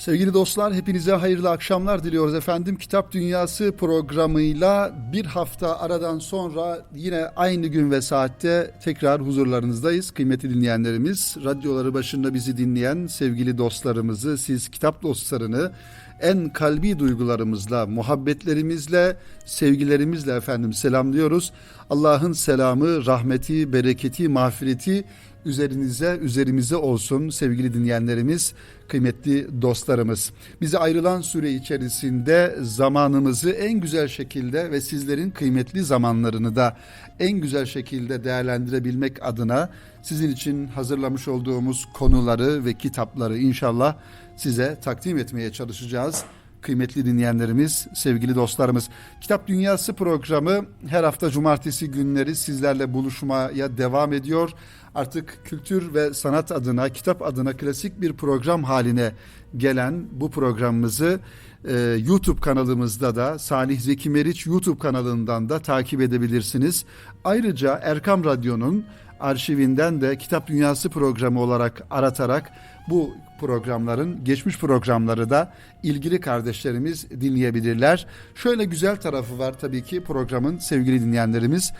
Sevgili dostlar hepinize hayırlı akşamlar diliyoruz efendim. Kitap Dünyası programıyla bir hafta aradan sonra yine aynı gün ve saatte tekrar huzurlarınızdayız. Kıymetli dinleyenlerimiz, radyoları başında bizi dinleyen sevgili dostlarımızı, siz kitap dostlarını en kalbi duygularımızla, muhabbetlerimizle, sevgilerimizle efendim selamlıyoruz. Allah'ın selamı, rahmeti, bereketi, mağfireti üzerinize, üzerimize olsun sevgili dinleyenlerimiz, kıymetli dostlarımız. Bize ayrılan süre içerisinde zamanımızı en güzel şekilde ve sizlerin kıymetli zamanlarını da en güzel şekilde değerlendirebilmek adına sizin için hazırlamış olduğumuz konuları ve kitapları inşallah size takdim etmeye çalışacağız kıymetli dinleyenlerimiz, sevgili dostlarımız. Kitap Dünyası programı her hafta cumartesi günleri sizlerle buluşmaya devam ediyor. Artık kültür ve sanat adına, kitap adına klasik bir program haline gelen bu programımızı e, YouTube kanalımızda da Salih Zeki Meriç YouTube kanalından da takip edebilirsiniz. Ayrıca Erkam Radyo'nun arşivinden de Kitap Dünyası programı olarak aratarak bu programların geçmiş programları da ilgili kardeşlerimiz dinleyebilirler. Şöyle güzel tarafı var tabii ki programın sevgili dinleyenlerimiz.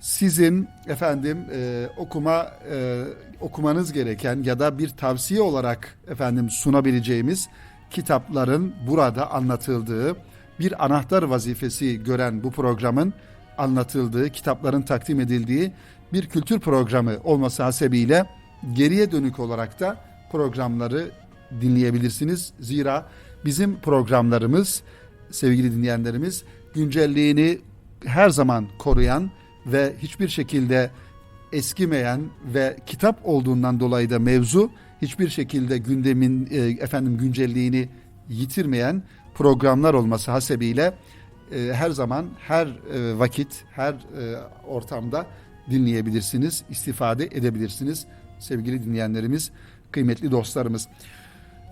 Sizin efendim e, okuma e, okumanız gereken ya da bir tavsiye olarak efendim sunabileceğimiz kitapların burada anlatıldığı bir anahtar vazifesi gören bu programın anlatıldığı, kitapların takdim edildiği bir kültür programı olması hasebiyle geriye dönük olarak da programları dinleyebilirsiniz. Zira bizim programlarımız sevgili dinleyenlerimiz güncelliğini her zaman koruyan ve hiçbir şekilde eskimeyen ve kitap olduğundan dolayı da mevzu hiçbir şekilde gündemin e, efendim güncelliğini yitirmeyen programlar olması hasebiyle e, her zaman her e, vakit her ortamda dinleyebilirsiniz, istifade edebilirsiniz sevgili dinleyenlerimiz, kıymetli dostlarımız.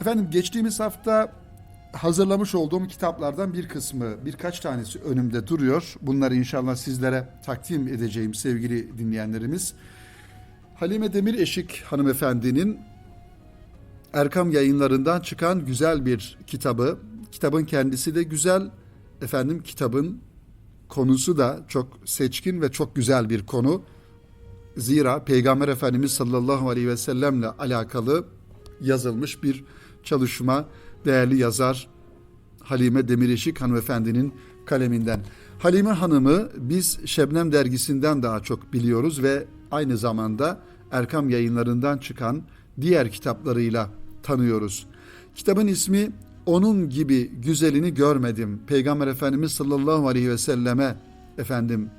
Efendim geçtiğimiz hafta hazırlamış olduğum kitaplardan bir kısmı, birkaç tanesi önümde duruyor. Bunları inşallah sizlere takdim edeceğim sevgili dinleyenlerimiz. Halime Demir Eşik hanımefendinin Erkam yayınlarından çıkan güzel bir kitabı. Kitabın kendisi de güzel. Efendim kitabın konusu da çok seçkin ve çok güzel bir konu. Zira Peygamber Efendimiz sallallahu aleyhi ve sellemle alakalı yazılmış bir çalışma değerli yazar Halime Demireşik hanımefendinin kaleminden. Halime Hanım'ı biz Şebnem dergisinden daha çok biliyoruz ve aynı zamanda Erkam yayınlarından çıkan diğer kitaplarıyla tanıyoruz. Kitabın ismi Onun gibi güzelini görmedim. Peygamber Efendimiz sallallahu aleyhi ve selleme efendim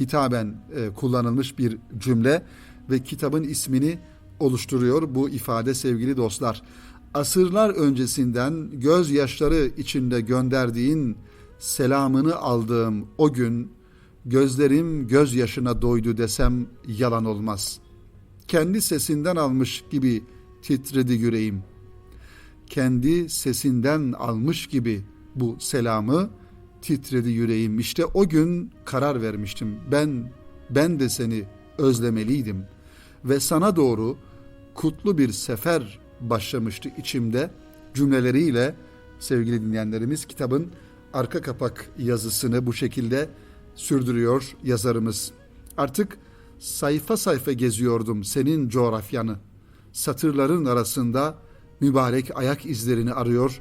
hitaben e, kullanılmış bir cümle ve kitabın ismini oluşturuyor bu ifade sevgili dostlar. Asırlar öncesinden gözyaşları içinde gönderdiğin selamını aldığım o gün gözlerim gözyaşına doydu desem yalan olmaz. Kendi sesinden almış gibi titredi yüreğim. Kendi sesinden almış gibi bu selamı titredi yüreğim. İşte o gün karar vermiştim. Ben ben de seni özlemeliydim ve sana doğru kutlu bir sefer başlamıştı içimde cümleleriyle sevgili dinleyenlerimiz kitabın arka kapak yazısını bu şekilde sürdürüyor yazarımız. Artık sayfa sayfa geziyordum senin coğrafyanı. Satırların arasında mübarek ayak izlerini arıyor.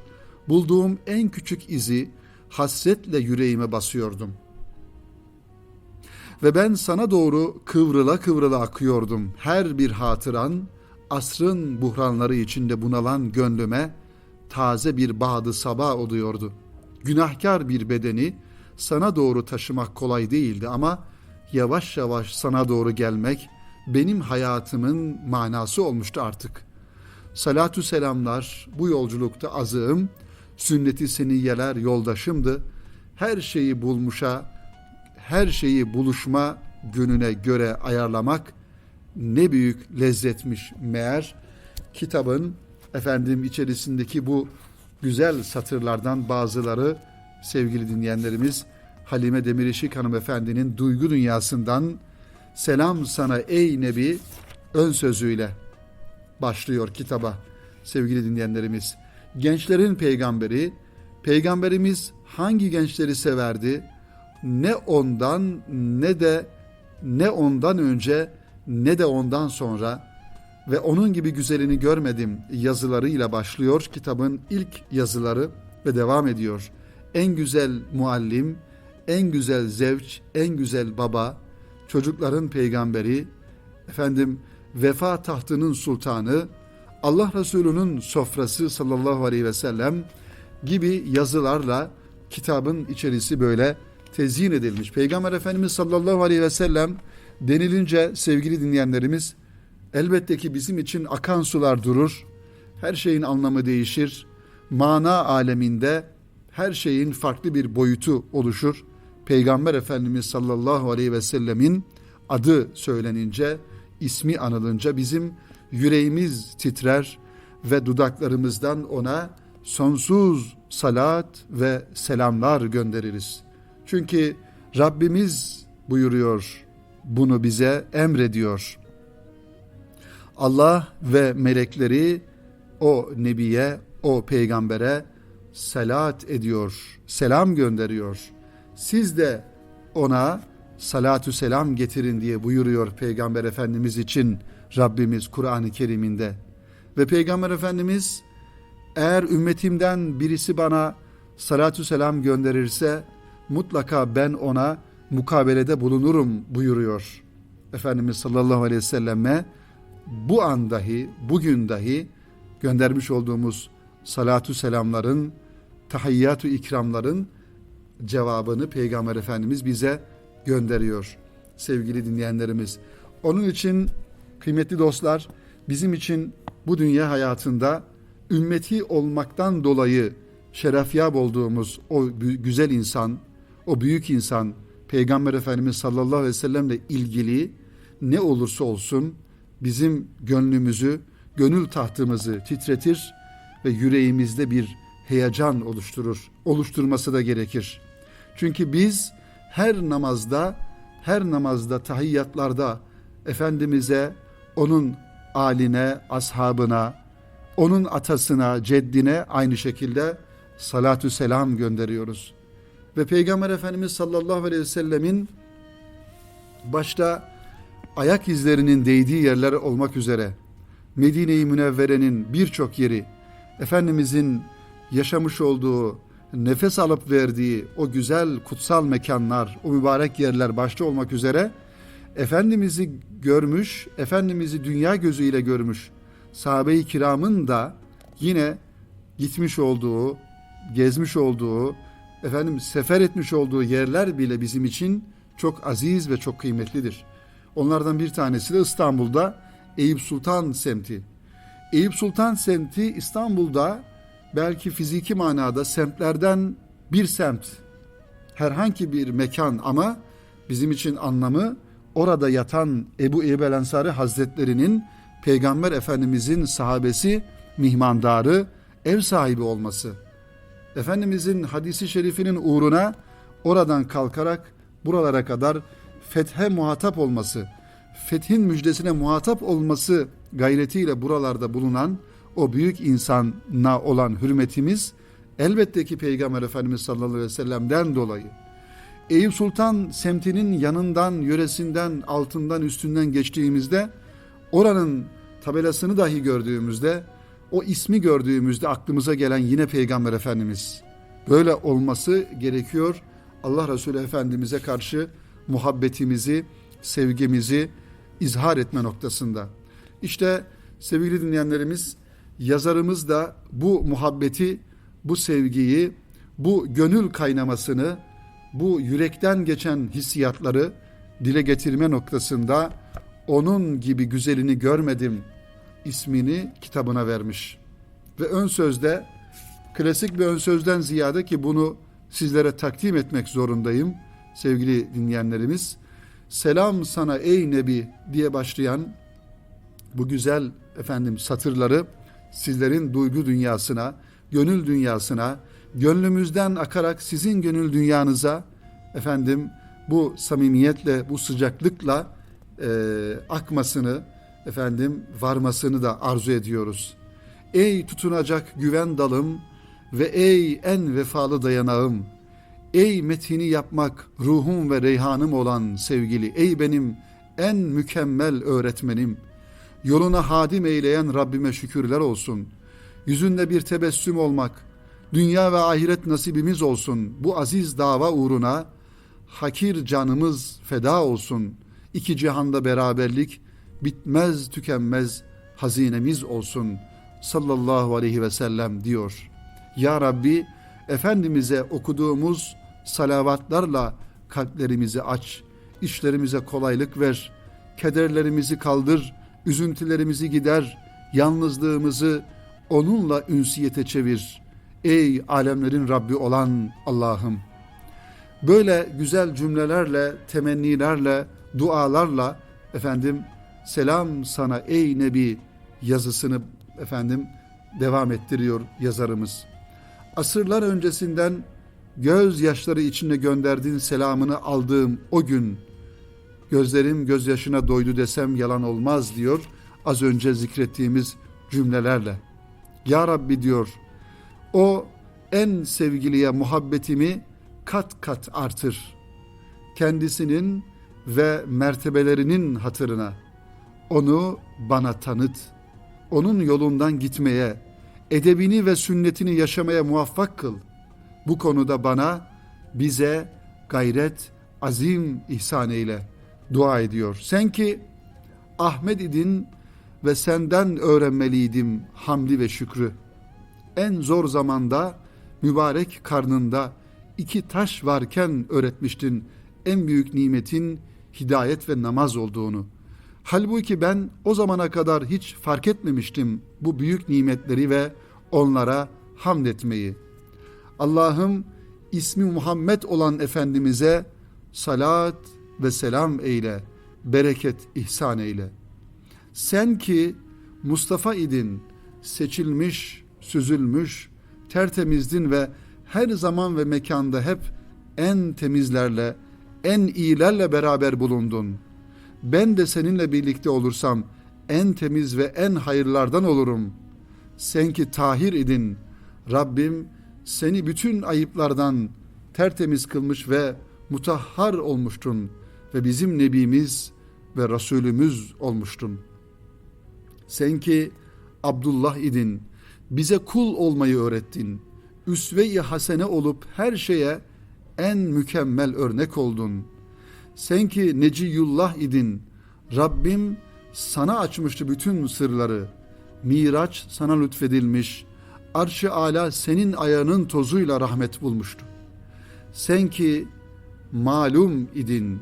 Bulduğum en küçük izi hasretle yüreğime basıyordum. Ve ben sana doğru kıvrıla kıvrıla akıyordum. Her bir hatıran asrın buhranları içinde bunalan gönlüme taze bir bağdı sabah oluyordu. Günahkar bir bedeni sana doğru taşımak kolay değildi ama yavaş yavaş sana doğru gelmek benim hayatımın manası olmuştu artık. Salatü selamlar bu yolculukta azığım, sünneti seniyeler yoldaşımdı. Her şeyi bulmuşa, her şeyi buluşma gününe göre ayarlamak ne büyük lezzetmiş meğer. Kitabın efendim içerisindeki bu güzel satırlardan bazıları sevgili dinleyenlerimiz Halime Demirişik hanımefendinin duygu dünyasından selam sana ey nebi ön sözüyle başlıyor kitaba sevgili dinleyenlerimiz. gençlerin peygamberi, peygamberimiz hangi gençleri severdi? Ne ondan ne de ne ondan önce ne de ondan sonra ve onun gibi güzelini görmedim yazılarıyla başlıyor kitabın ilk yazıları ve devam ediyor. En güzel muallim, en güzel zevç, en güzel baba, çocukların peygamberi, efendim vefa tahtının sultanı, Allah Resulü'nün sofrası sallallahu aleyhi ve sellem gibi yazılarla kitabın içerisi böyle tezyin edilmiş. Peygamber Efendimiz sallallahu aleyhi ve sellem denilince sevgili dinleyenlerimiz elbette ki bizim için akan sular durur. Her şeyin anlamı değişir. Mana aleminde her şeyin farklı bir boyutu oluşur. Peygamber Efendimiz sallallahu aleyhi ve sellemin adı söylenince, ismi anılınca bizim yüreğimiz titrer ve dudaklarımızdan ona sonsuz salat ve selamlar göndeririz. Çünkü Rabbimiz buyuruyor, bunu bize emrediyor. Allah ve melekleri o nebiye, o peygambere salat ediyor, selam gönderiyor. Siz de ona salatü selam getirin diye buyuruyor Peygamber Efendimiz için Rabbimiz Kur'an-ı Kerim'inde. Ve Peygamber Efendimiz eğer ümmetimden birisi bana salatü selam gönderirse mutlaka ben ona mukabelede bulunurum buyuruyor. Efendimiz sallallahu aleyhi ve selleme bu an dahi, bugün dahi göndermiş olduğumuz salatü selamların, tahiyyatü ikramların cevabını Peygamber Efendimiz bize gönderiyor sevgili dinleyenlerimiz. Onun için kıymetli dostlar bizim için bu dünya hayatında ümmeti olmaktan dolayı şerefyab olduğumuz o güzel insan, o büyük insan Peygamber Efendimiz sallallahu aleyhi ve sellemle ilgili ne olursa olsun bizim gönlümüzü, gönül tahtımızı titretir ve yüreğimizde bir heyecan oluşturur. Oluşturması da gerekir. Çünkü biz her namazda, her namazda, tahiyyatlarda Efendimiz'e, onun aline, ashabına, onun atasına, ceddine aynı şekilde salatü selam gönderiyoruz. Ve Peygamber Efendimiz sallallahu aleyhi ve sellemin başta ayak izlerinin değdiği yerler olmak üzere Medine-i Münevvere'nin birçok yeri Efendimizin yaşamış olduğu, nefes alıp verdiği o güzel kutsal mekanlar, o mübarek yerler başta olmak üzere Efendimiz'i görmüş, Efendimiz'i dünya gözüyle görmüş sahabe-i kiramın da yine gitmiş olduğu, gezmiş olduğu, efendim sefer etmiş olduğu yerler bile bizim için çok aziz ve çok kıymetlidir. Onlardan bir tanesi de İstanbul'da Eyüp Sultan semti. Eyüp Sultan semti İstanbul'da belki fiziki manada semtlerden bir semt. Herhangi bir mekan ama bizim için anlamı orada yatan Ebu Eyyub el Ensari Hazretlerinin Peygamber Efendimizin sahabesi, mihmandarı, ev sahibi olması. Efendimizin hadisi şerifinin uğruna oradan kalkarak buralara kadar fethe muhatap olması, fethin müjdesine muhatap olması gayretiyle buralarda bulunan o büyük insana olan hürmetimiz elbette ki Peygamber Efendimiz sallallahu aleyhi ve sellem'den dolayı. Eyüp Sultan semtinin yanından, yöresinden, altından, üstünden geçtiğimizde oranın tabelasını dahi gördüğümüzde, o ismi gördüğümüzde aklımıza gelen yine Peygamber Efendimiz. Böyle olması gerekiyor. Allah Resulü Efendimiz'e karşı muhabbetimizi, sevgimizi izhar etme noktasında. İşte sevgili dinleyenlerimiz, yazarımız da bu muhabbeti, bu sevgiyi, bu gönül kaynamasını, bu yürekten geçen hissiyatları dile getirme noktasında onun gibi güzelini görmedim ismini kitabına vermiş. Ve ön sözde klasik bir ön sözden ziyade ki bunu sizlere takdim etmek zorundayım sevgili dinleyenlerimiz. Selam sana ey Nebi diye başlayan bu güzel efendim satırları sizlerin duygu dünyasına, gönül dünyasına, gönlümüzden akarak sizin gönül dünyanıza efendim bu samimiyetle, bu sıcaklıkla e, akmasını, efendim varmasını da arzu ediyoruz. Ey tutunacak güven dalım ve ey en vefalı dayanağım. Ey metini yapmak ruhum ve reyhanım olan sevgili, ey benim en mükemmel öğretmenim. Yoluna hadim eyleyen Rabbime şükürler olsun. Yüzünde bir tebessüm olmak, dünya ve ahiret nasibimiz olsun. Bu aziz dava uğruna hakir canımız feda olsun. İki cihanda beraberlik, bitmez tükenmez hazinemiz olsun. Sallallahu aleyhi ve sellem diyor. Ya Rabbi, Efendimiz'e okuduğumuz salavatlarla kalplerimizi aç, işlerimize kolaylık ver, kederlerimizi kaldır, üzüntülerimizi gider, yalnızlığımızı onunla ünsiyete çevir. Ey alemlerin Rabbi olan Allah'ım! Böyle güzel cümlelerle, temennilerle, dualarla efendim selam sana ey Nebi yazısını efendim devam ettiriyor yazarımız. Asırlar öncesinden gözyaşları içinde gönderdiğin selamını aldığım o gün gözlerim gözyaşına doydu desem yalan olmaz diyor az önce zikrettiğimiz cümlelerle. Ya Rabbi diyor o en sevgiliye muhabbetimi kat kat artır. Kendisinin ve mertebelerinin hatırına onu bana tanıt. Onun yolundan gitmeye, edebini ve sünnetini yaşamaya muvaffak kıl. Bu konuda bana, bize gayret, azim ihsan eyle. Dua ediyor. Sen ki Ahmet idin ve senden öğrenmeliydim hamdi ve şükrü. En zor zamanda mübarek karnında iki taş varken öğretmiştin en büyük nimetin hidayet ve namaz olduğunu. Halbuki ben o zamana kadar hiç fark etmemiştim bu büyük nimetleri ve onlara hamd etmeyi. Allah'ım ismi Muhammed olan Efendimiz'e salat ve selam eyle, bereket ihsan eyle. Sen ki Mustafa idin, seçilmiş, süzülmüş, tertemizdin ve her zaman ve mekanda hep en temizlerle, en iyilerle beraber bulundun. Ben de seninle birlikte olursam en temiz ve en hayırlardan olurum. Sen ki tahir idin, Rabbim seni bütün ayıplardan tertemiz kılmış ve mutahhar olmuştun ve bizim Nebimiz ve Resulümüz olmuştun. Sen ki Abdullah idin, bize kul olmayı öğrettin. Üsve-i hasene olup her şeye en mükemmel örnek oldun. Sen ki Neciyullah idin, Rabbim sana açmıştı bütün sırları. Miraç sana lütfedilmiş, arş-ı ala senin ayağının tozuyla rahmet bulmuştu. Sen ki malum idin,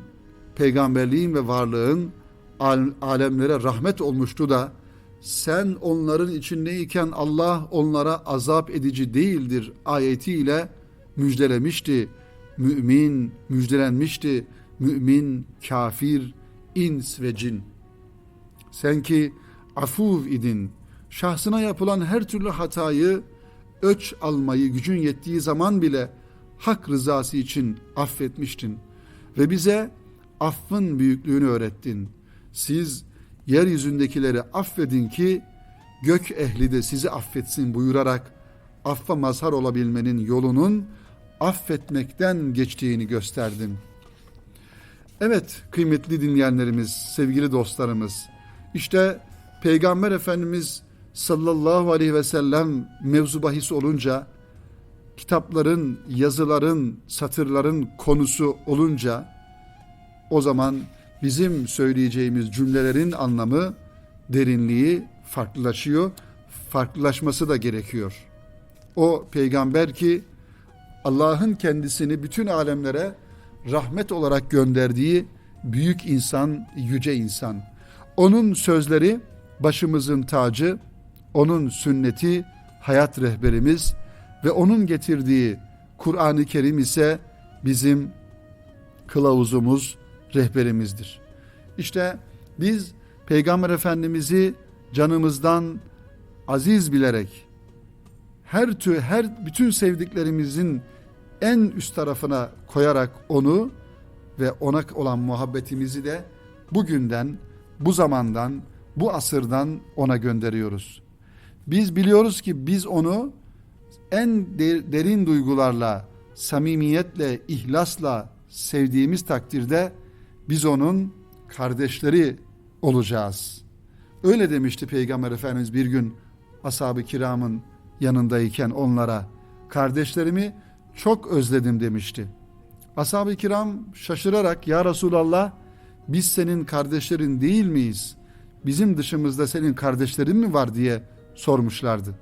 peygamberliğin ve varlığın alemlere rahmet olmuştu da, sen onların içindeyken Allah onlara azap edici değildir ayetiyle müjdelemişti. Mümin müjdelenmişti. Mümin, kafir, ins ve cin. Sen ki afuv idin, şahsına yapılan her türlü hatayı öç almayı gücün yettiği zaman bile hak rızası için affetmiştin ve bize affın büyüklüğünü öğrettin. Siz yeryüzündekileri affedin ki gök ehli de sizi affetsin buyurarak affa mazhar olabilmenin yolunun affetmekten geçtiğini gösterdin. Evet kıymetli dinleyenlerimiz, sevgili dostlarımız, işte Peygamber Efendimiz sallallahu aleyhi ve sellem mevzu bahis olunca, kitapların, yazıların, satırların konusu olunca, o zaman bizim söyleyeceğimiz cümlelerin anlamı, derinliği farklılaşıyor. Farklılaşması da gerekiyor. O peygamber ki Allah'ın kendisini bütün alemlere rahmet olarak gönderdiği büyük insan, yüce insan. Onun sözleri başımızın tacı, onun sünneti hayat rehberimiz ve onun getirdiği Kur'an-ı Kerim ise bizim kılavuzumuz, rehberimizdir. İşte biz Peygamber Efendimiz'i canımızdan aziz bilerek her tür her bütün sevdiklerimizin en üst tarafına koyarak onu ve ona olan muhabbetimizi de bugünden, bu zamandan, bu asırdan ona gönderiyoruz. Biz biliyoruz ki biz onu en de- derin duygularla, samimiyetle, ihlasla sevdiğimiz takdirde biz onun kardeşleri olacağız. Öyle demişti Peygamber Efendimiz bir gün ashab-ı kiramın yanındayken onlara kardeşlerimi çok özledim demişti. Ashab-ı kiram şaşırarak ya Resulallah biz senin kardeşlerin değil miyiz? Bizim dışımızda senin kardeşlerin mi var diye sormuşlardı.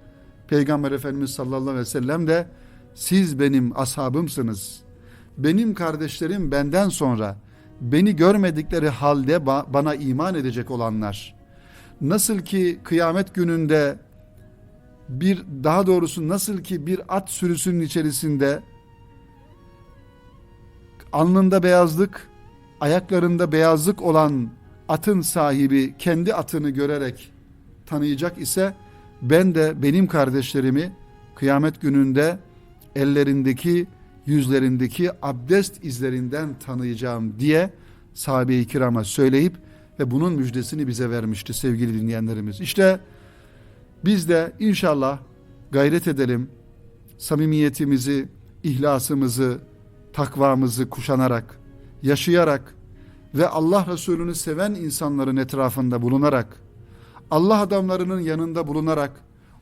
Peygamber Efendimiz sallallahu aleyhi ve sellem de siz benim ashabımsınız. Benim kardeşlerim benden sonra beni görmedikleri halde ba- bana iman edecek olanlar. Nasıl ki kıyamet gününde bir daha doğrusu nasıl ki bir at sürüsünün içerisinde alnında beyazlık, ayaklarında beyazlık olan atın sahibi kendi atını görerek tanıyacak ise ben de benim kardeşlerimi kıyamet gününde ellerindeki, yüzlerindeki abdest izlerinden tanıyacağım diye sahabe-i kirama söyleyip ve bunun müjdesini bize vermişti sevgili dinleyenlerimiz. İşte biz de inşallah gayret edelim, samimiyetimizi, ihlasımızı, takvamızı kuşanarak, yaşayarak ve Allah Resulü'nü seven insanların etrafında bulunarak, Allah adamlarının yanında bulunarak,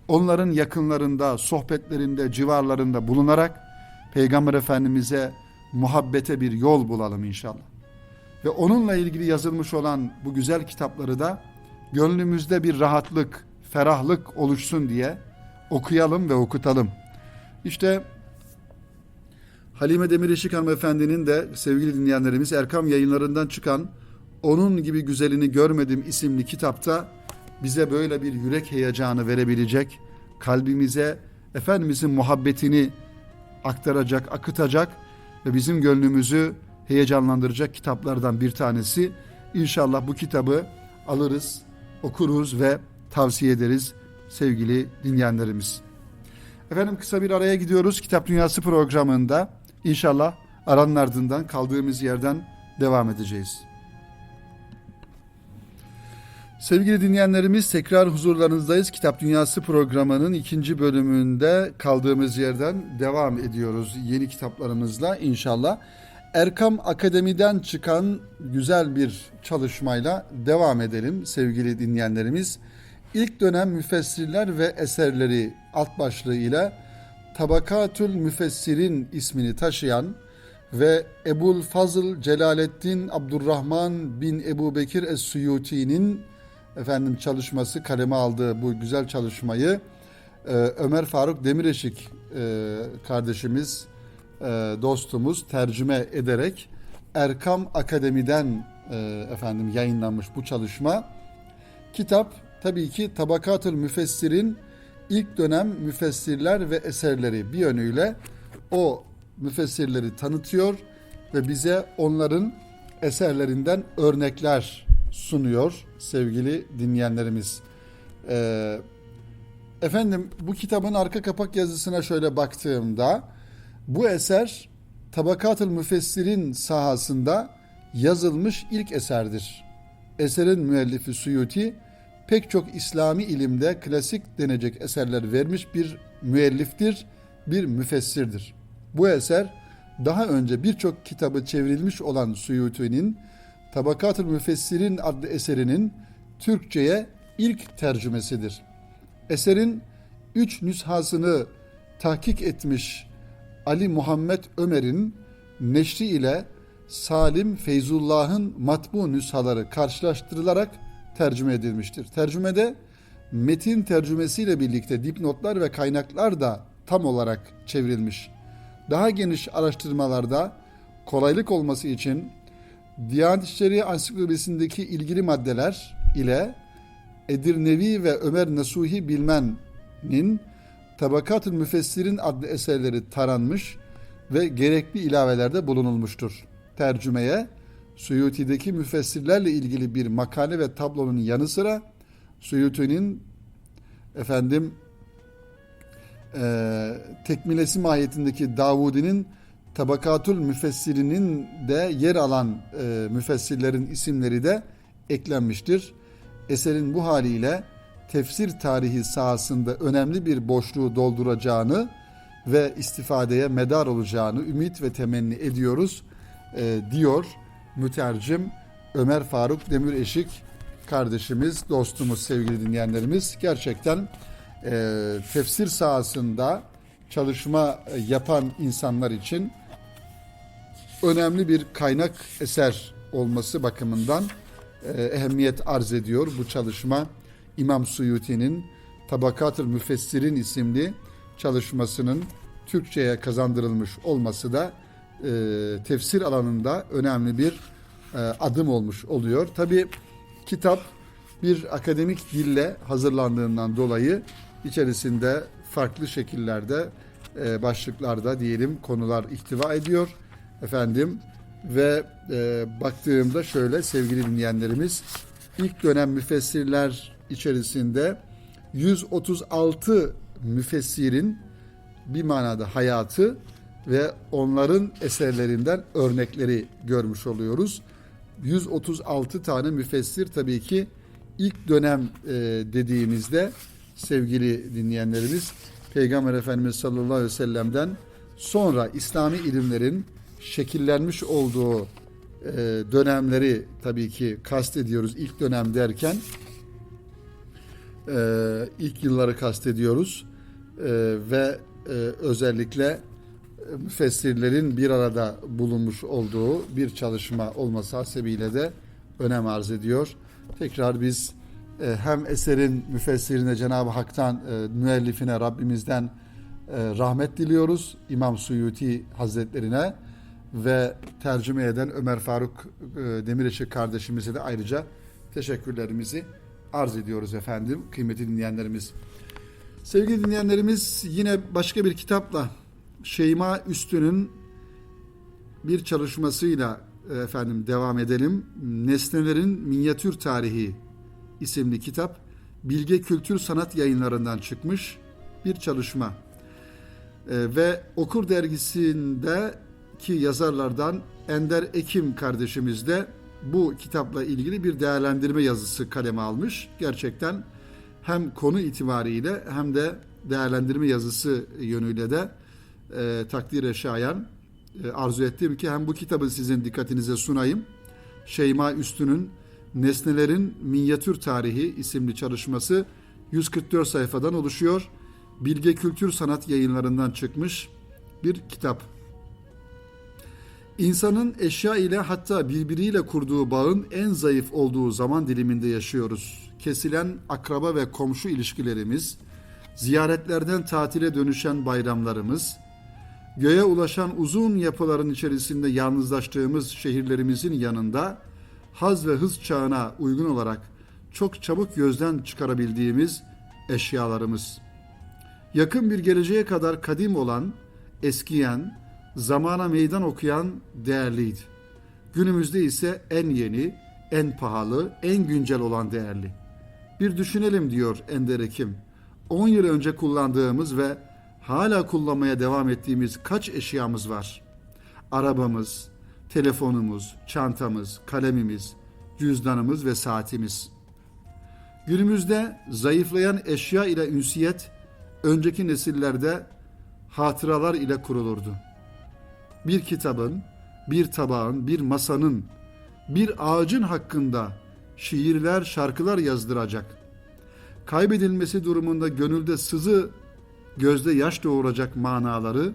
onların yakınlarında, sohbetlerinde, civarlarında bulunarak Peygamber Efendimiz'e muhabbete bir yol bulalım inşallah. Ve onunla ilgili yazılmış olan bu güzel kitapları da gönlümüzde bir rahatlık, ferahlık oluşsun diye okuyalım ve okutalım. İşte Halime Demirişik hanımefendinin de sevgili dinleyenlerimiz Erkam yayınlarından çıkan Onun gibi güzelini görmedim isimli kitapta bize böyle bir yürek heyecanı verebilecek, kalbimize Efendimizin muhabbetini aktaracak, akıtacak ve bizim gönlümüzü heyecanlandıracak kitaplardan bir tanesi. İnşallah bu kitabı alırız, okuruz ve tavsiye ederiz sevgili dinleyenlerimiz. Efendim kısa bir araya gidiyoruz. Kitap Dünyası programında inşallah aranın ardından kaldığımız yerden devam edeceğiz. Sevgili dinleyenlerimiz tekrar huzurlarınızdayız. Kitap Dünyası programının ikinci bölümünde kaldığımız yerden devam ediyoruz yeni kitaplarımızla inşallah. Erkam Akademi'den çıkan güzel bir çalışmayla devam edelim sevgili dinleyenlerimiz. İlk dönem müfessirler ve eserleri alt başlığı ile Tabakatül Müfessirin ismini taşıyan ve Ebul Fazıl Celaleddin Abdurrahman bin Ebu Bekir Es-Suyuti'nin efendim çalışması kaleme aldığı bu güzel çalışmayı e, Ömer Faruk Demireşik e, kardeşimiz e, dostumuz tercüme ederek Erkam Akademi'den e, efendim yayınlanmış bu çalışma. Kitap tabii ki Tabakatül Müfessirin ilk dönem müfessirler ve eserleri bir yönüyle o müfessirleri tanıtıyor ve bize onların eserlerinden örnekler sunuyor sevgili dinleyenlerimiz. Ee, efendim bu kitabın arka kapak yazısına şöyle baktığımda bu eser Tabakatül Müfessirin sahasında yazılmış ilk eserdir. Eserin müellifi Suyuti pek çok İslami ilimde klasik denecek eserler vermiş bir müelliftir, bir müfessirdir. Bu eser daha önce birçok kitabı çevrilmiş olan Suyuti'nin Tabakatül Müfessirin adlı eserinin Türkçe'ye ilk tercümesidir. Eserin üç nüshasını tahkik etmiş Ali Muhammed Ömer'in neşri ile Salim Feyzullah'ın matbu nüshaları karşılaştırılarak tercüme edilmiştir. Tercümede metin tercümesiyle birlikte dipnotlar ve kaynaklar da tam olarak çevrilmiş. Daha geniş araştırmalarda kolaylık olması için Diyanet İşleri Ansiklopedisindeki ilgili maddeler ile Edirnevi ve Ömer Nasuhi Bilmen'in Tabakatül Müfessirin adlı eserleri taranmış ve gerekli ilavelerde bulunulmuştur. Tercümeye Suyuti'deki müfessirlerle ilgili bir makale ve tablonun yanı sıra Suyuti'nin efendim e, tekmilesi mahiyetindeki Davudi'nin Tabakatül Müfessirinin de yer alan e, müfessirlerin isimleri de eklenmiştir. Eserin bu haliyle tefsir tarihi sahasında önemli bir boşluğu dolduracağını ve istifadeye medar olacağını ümit ve temenni ediyoruz e, diyor mütercim Ömer Faruk Demireşik kardeşimiz, dostumuz, sevgili dinleyenlerimiz. Gerçekten e, tefsir sahasında çalışma yapan insanlar için önemli bir kaynak eser olması bakımından e, ehemmiyet arz ediyor bu çalışma. İmam Suyuti'nin Tabakatül Müfessirin isimli çalışmasının Türkçe'ye kazandırılmış olması da e, tefsir alanında önemli bir e, adım olmuş oluyor. Tabi kitap bir akademik dille hazırlandığından dolayı içerisinde farklı şekillerde e, başlıklarda diyelim konular ihtiva ediyor efendim ve e, baktığımda şöyle sevgili dinleyenlerimiz ilk dönem müfessirler içerisinde 136 müfessirin bir manada hayatı ve onların eserlerinden örnekleri görmüş oluyoruz. 136 tane müfessir tabii ki ilk dönem e, dediğimizde sevgili dinleyenlerimiz Peygamber Efendimiz sallallahu aleyhi ve sellem'den sonra İslami ilimlerin şekillenmiş olduğu e, dönemleri tabii ki kastediyoruz ilk dönem derken e, ilk yılları kastediyoruz e, ve özellikle müfessirlerin bir arada bulunmuş olduğu bir çalışma olması hasebiyle de önem arz ediyor. Tekrar biz hem eserin müfessirine Cenab-ı Hak'tan e, müellifine Rabbimizden e, rahmet diliyoruz İmam Suyuti Hazretlerine ve tercüme eden Ömer Faruk e, Demireşik kardeşimize de ayrıca teşekkürlerimizi arz ediyoruz efendim kıymetli dinleyenlerimiz. Sevgili dinleyenlerimiz yine başka bir kitapla Şeyma Üstün'ün bir çalışmasıyla e, efendim devam edelim. Nesnelerin Minyatür Tarihi isimli kitap Bilge Kültür Sanat Yayınlarından çıkmış bir çalışma. E, ve Okur dergisinde ki yazarlardan Ender Ekim kardeşimiz de bu kitapla ilgili bir değerlendirme yazısı kaleme almış. Gerçekten hem konu itibariyle hem de değerlendirme yazısı yönüyle de e, takdire şayan e, arzu ettim ki hem bu kitabı sizin dikkatinize sunayım. Şeyma Üstün'ün Nesnelerin Minyatür Tarihi isimli çalışması 144 sayfadan oluşuyor. Bilge Kültür Sanat yayınlarından çıkmış bir kitap. İnsanın eşya ile hatta birbiriyle kurduğu bağın en zayıf olduğu zaman diliminde yaşıyoruz. Kesilen akraba ve komşu ilişkilerimiz, ziyaretlerden tatile dönüşen bayramlarımız, göğe ulaşan uzun yapıların içerisinde yalnızlaştığımız şehirlerimizin yanında haz ve hız çağına uygun olarak çok çabuk gözden çıkarabildiğimiz eşyalarımız. Yakın bir geleceğe kadar kadim olan, eskiyen, zamana meydan okuyan değerliydi. Günümüzde ise en yeni, en pahalı, en güncel olan değerli. Bir düşünelim diyor Ender Ekim. 10 yıl önce kullandığımız ve hala kullanmaya devam ettiğimiz kaç eşyamız var? Arabamız, telefonumuz, çantamız, kalemimiz, cüzdanımız ve saatimiz. Günümüzde zayıflayan eşya ile ünsiyet önceki nesillerde hatıralar ile kurulurdu. Bir kitabın, bir tabağın, bir masanın, bir ağacın hakkında şiirler, şarkılar yazdıracak. Kaybedilmesi durumunda gönülde sızı, gözde yaş doğuracak manaları,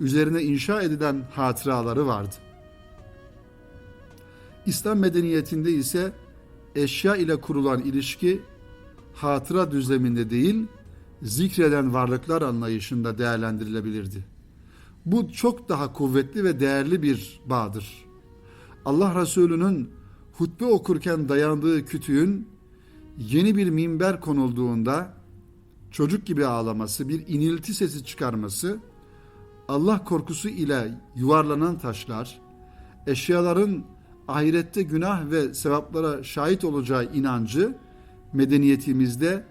üzerine inşa edilen hatıraları vardı. İslam medeniyetinde ise eşya ile kurulan ilişki hatıra düzleminde değil, zikreden varlıklar anlayışında değerlendirilebilirdi. Bu çok daha kuvvetli ve değerli bir bağdır. Allah Resulü'nün hutbe okurken dayandığı kütüğün yeni bir minber konulduğunda çocuk gibi ağlaması, bir inilti sesi çıkarması, Allah korkusu ile yuvarlanan taşlar, eşyaların ahirette günah ve sevaplara şahit olacağı inancı medeniyetimizde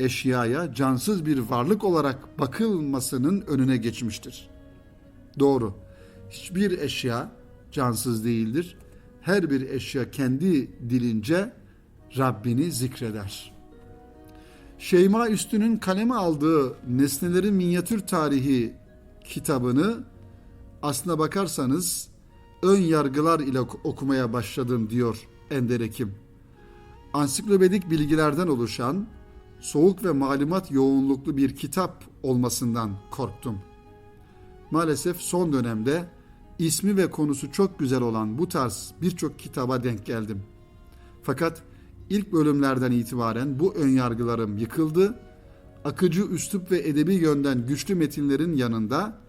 eşyaya cansız bir varlık olarak bakılmasının önüne geçmiştir. Doğru. Hiçbir eşya cansız değildir. Her bir eşya kendi dilince Rabbini zikreder. Şeyma Üstün'ün kaleme aldığı Nesnelerin Minyatür Tarihi kitabını aslına bakarsanız ön yargılar ile ok- okumaya başladım diyor Ender Ekim. Ansiklopedik bilgilerden oluşan soğuk ve malumat yoğunluklu bir kitap olmasından korktum. Maalesef son dönemde ismi ve konusu çok güzel olan bu tarz birçok kitaba denk geldim. Fakat ilk bölümlerden itibaren bu önyargılarım yıkıldı. Akıcı üslup ve edebi yönden güçlü metinlerin yanında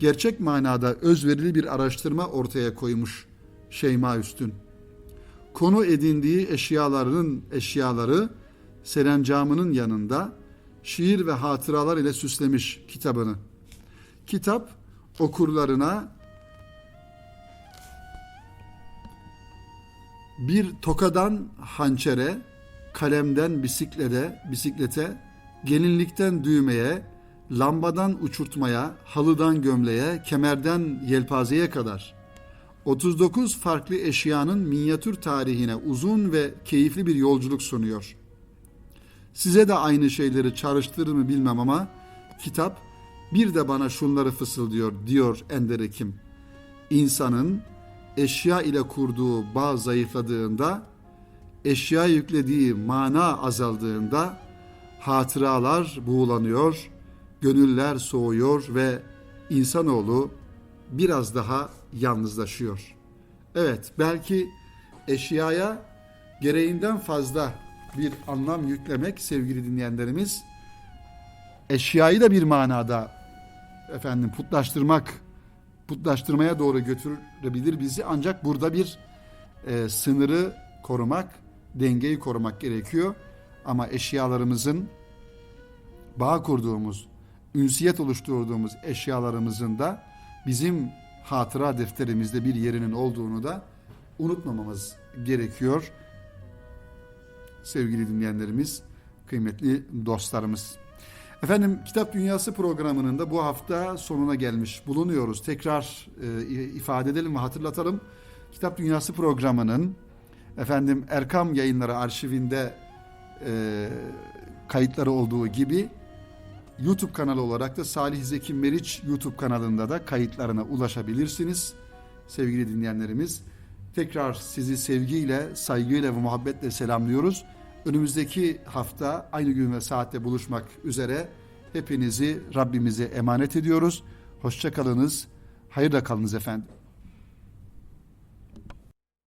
gerçek manada özverili bir araştırma ortaya koymuş Şeyma Üstün. Konu edindiği eşyalarının eşyaları serencamının yanında şiir ve hatıralar ile süslemiş kitabını. Kitap okurlarına bir tokadan hançere, kalemden bisiklete, bisiklete, gelinlikten düğmeye, lambadan uçurtmaya, halıdan gömleğe, kemerden yelpazeye kadar 39 farklı eşyanın minyatür tarihine uzun ve keyifli bir yolculuk sunuyor. Size de aynı şeyleri çağrıştırır mı bilmem ama kitap bir de bana şunları fısıldıyor diyor Ender Ekim. İnsanın eşya ile kurduğu bağ zayıfladığında, eşya yüklediği mana azaldığında hatıralar buğulanıyor, gönüller soğuyor ve insanoğlu biraz daha yalnızlaşıyor. Evet, belki eşyaya gereğinden fazla bir anlam yüklemek sevgili dinleyenlerimiz eşyayı da bir manada efendim putlaştırmak putlaştırmaya doğru götürebilir bizi ancak burada bir e, sınırı korumak, dengeyi korumak gerekiyor. Ama eşyalarımızın bağ kurduğumuz, ünsiyet oluşturduğumuz eşyalarımızın da bizim hatıra defterimizde bir yerinin olduğunu da unutmamamız gerekiyor. Sevgili dinleyenlerimiz, kıymetli dostlarımız. Efendim Kitap Dünyası programının da bu hafta sonuna gelmiş bulunuyoruz. Tekrar e, ifade edelim ve hatırlatalım. Kitap Dünyası programının efendim Erkam Yayınları arşivinde e, kayıtları olduğu gibi YouTube kanalı olarak da Salih Zeki Meriç YouTube kanalında da kayıtlarına ulaşabilirsiniz. Sevgili dinleyenlerimiz tekrar sizi sevgiyle, saygıyla ve muhabbetle selamlıyoruz. Önümüzdeki hafta aynı gün ve saatte buluşmak üzere hepinizi Rabbimize emanet ediyoruz. Hoşçakalınız, hayırla kalınız efendim.